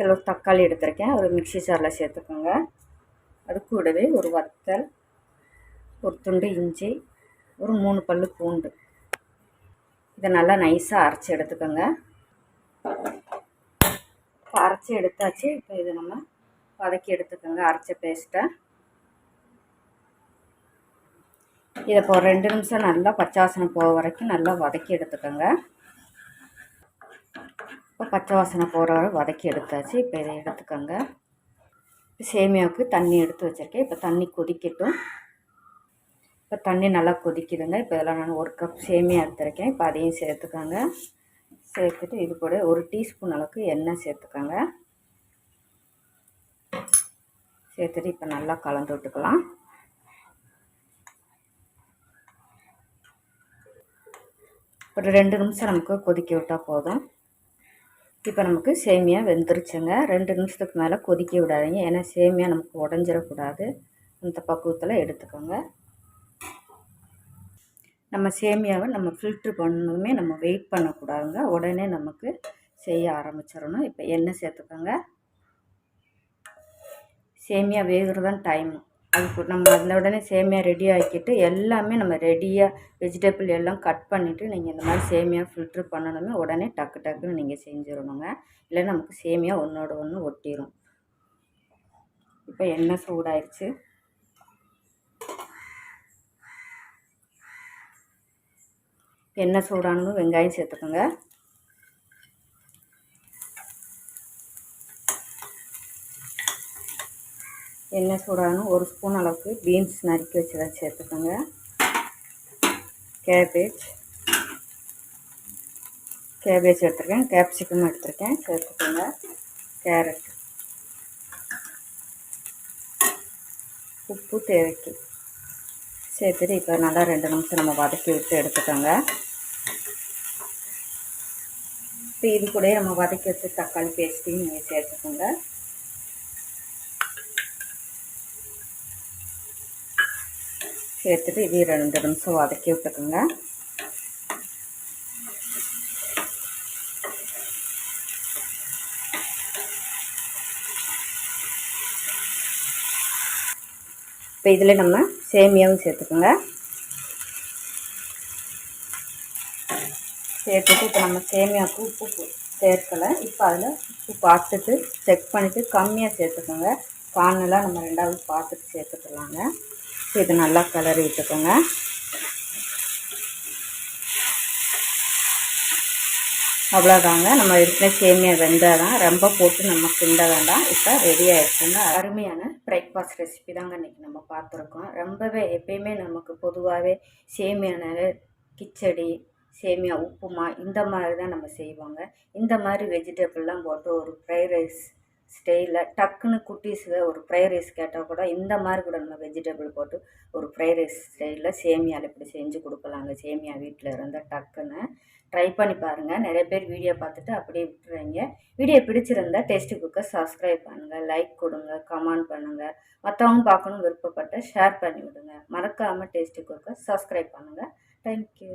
Kilo தக்காளி எடுத்திருக்கேன். ஒரு மிக்சி ஜாரில் சேர்த்துக்கோங்க. அது கூடவே ஒரு வத்தல் ஒரு துண்டு இஞ்சி ஒரு மூணு பல் பூண்டு. இதை நல்லா நைஸாக அரைச்சி எடுத்துக்கோங்க. அரைச்சி எடுத்தாச்சு. இப்போ இதை நம்ம வதக்கி எடுத்துக்கோங்க. அரைச்ச பேஸ்ட்டை இதை இப்போ ரெண்டு நிமிஷம் நல்லா பச்சை வாசனை போக வரைக்கும் நல்லா வதக்கி எடுத்துக்கோங்க. இப்போ பச்சை வாசனை போகிற வரை வதக்கி எடுத்தாச்சு. இப்போ இதை எடுத்துக்கோங்க. சேமியாவுக்கு தண்ணி எடுத்து வச்சுருக்கேன். இப்போ தண்ணி கொதிக்கட்டும். இப்போ தண்ணி நல்லா கொதிக்குதுங்க. இப்போ இதெல்லாம் நான் ஒரு கப் சேமியா எடுத்துருக்கேன். இப்போ அதையும் சேர்த்துக்கோங்க. சேர்த்துட்டு இது கூட ஒரு டீஸ்பூன் அளவுக்கு எண்ணெய் சேர்த்துக்கோங்க. சேர்த்துட்டு இப்போ நல்லா கலந்து விட்டுக்கலாம். ஒரு ரெண்டு நிமிஷம் நமக்கு கொதிக்க விட்டால் போதும். இப்போ நமக்கு சேமியா வெந்துருச்சுங்க. ரெண்டு நிமிஷத்துக்கு மேலே கொதிக்க விடாதீங்க. ஏன்னா சேமியா நமக்கு உடஞ்சிடக்கூடாது. அந்த பக்குவத்தில் எடுத்துக்கோங்க. நம்ம சேமியாவை நம்ம ஃபில்ட்ரு பண்ணதுமே நம்ம வெயிட் பண்ணக்கூடாதுங்க. உடனே நமக்கு செய்ய ஆரம்பிச்சிடணும். இப்போ எண்ணெய் சேர்த்துக்கோங்க. சேமியா வேகிறதான் டைம் அதுக்கு நம்ம அதில் உடனே சேமியா ரெடி ஆக்கிட்டு எல்லாமே நம்ம ரெடியாக வெஜிடபிள் எல்லாம் கட் பண்ணிவிட்டு நீங்கள் இந்த மாதிரி சேமியா ஃபில்ட்ரு பண்ணணுமே உடனே டக்கு டக்குன்னு நீங்கள் செஞ்சிடணுங்க. இல்லை நமக்கு சேமியா ஒன்றோட ஒன்று ஒட்டிடும் இப்போ எண்ணெய் சூடாயிடுச்சு எண்ணெய் சூடானதும் வெங்காயம் சேர்த்துக்கோங்க. எண்ணெய் சூடானும் ஒரு ஸ்பூன் அளவுக்கு பீன்ஸ் நறுக்கி வச்சதை சேர்த்துக்கோங்க. கேபேஜ். கேபேஜ் எடுத்துருக்கேன். கேப்சிகம் எடுத்துருக்கேன். சேர்த்துக்கோங்க. கேரட். உப்பு தேவைக்கு. சேர்த்துட்டு இப்போ நல்லா ரெண்டு நிமிஷம் நம்ம வதக்கி விட்டு எடுத்துக்கோங்க. இப்போ இது கூட நம்ம வதக்கி வச்சு தக்காளி பேஸ்ட்டையும் நீங்கள் சேர்த்துக்கோங்க. சேர்த்துட்டு இது ரெண்டு நிமிஷம் வதக்கி விட்டுக்கோங்க. இப்போ இதில் நம்ம சேமியாவும் சேர்த்துக்கோங்க. சேர்த்துட்டு இப்போ நம்ம சேமியாவுக்கு உப்பு சேர்க்கலை. இப்போ அதில் உப்பு பார்த்துட்டு செக் பண்ணிவிட்டு கம்மியாக சேர்த்துக்கோங்க. பானெல்லாம் நம்ம ரெண்டாவது பார்த்துட்டு சேர்த்துக்கலாங்க. இது நல்லா கலரி விட்டுக்கோங்க. அவ்வளோதாங்க. நம்ம இருக்கிற சேமியா வெந்தால் தான் ரொம்ப போட்டு நம்ம கிண்ட வேண்டாம். இப்போ ரெடி ஆகிடுச்சுங்க அருமையான பிரேக்ஃபாஸ்ட் ரெசிபி தாங்க இன்றைக்கி நம்ம பார்த்துருக்கோம். ரொம்பவே எப்பயுமே நமக்கு பொதுவாகவே சேமியான கிச்சடி சேமியா உப்புமா இந்த மாதிரி தான் நம்ம செய்வோங்க. இந்த மாதிரி வெஜிடபிள்லாம் போட்டு ஒரு ஃப்ரைட் ரைஸ் ஸ்டைலில் டக்குன்னு குட்டீஸுக்கு ஒரு ஃப்ரை ரைஸ் கேட்டால் கூட இந்த மாதிரி கூட நம்ம வெஜிடபிள் போட்டு ஒரு ஃப்ரை ரைஸ் ஸ்டைலில் சேமியாவில் இப்படி செஞ்சு கொடுக்கலாங்க. சேமியா வீட்டில் இருந்தால் டக்குன்னு ட்ரை பண்ணி பாருங்கள் நிறைய பேர் வீடியோ பார்த்துட்டு அப்படியே விட்டுறீங்க. வீடியோ பிடிச்சிருந்தா டேஸ்ட்டு குக்கை சப்ஸ்கிரைப் பண்ணுங்கள் லைக் கொடுங்க கமெண்ட் பண்ணுங்கள் மற்றவங்க பார்க்கணும் விருப்பப்பட்ட ஷேர் பண்ணி விடுங்க. மறக்காமல் டேஸ்ட்டு குக்கை சப்ஸ்கிரைப் பண்ணுங்கள் தேங்க்யூ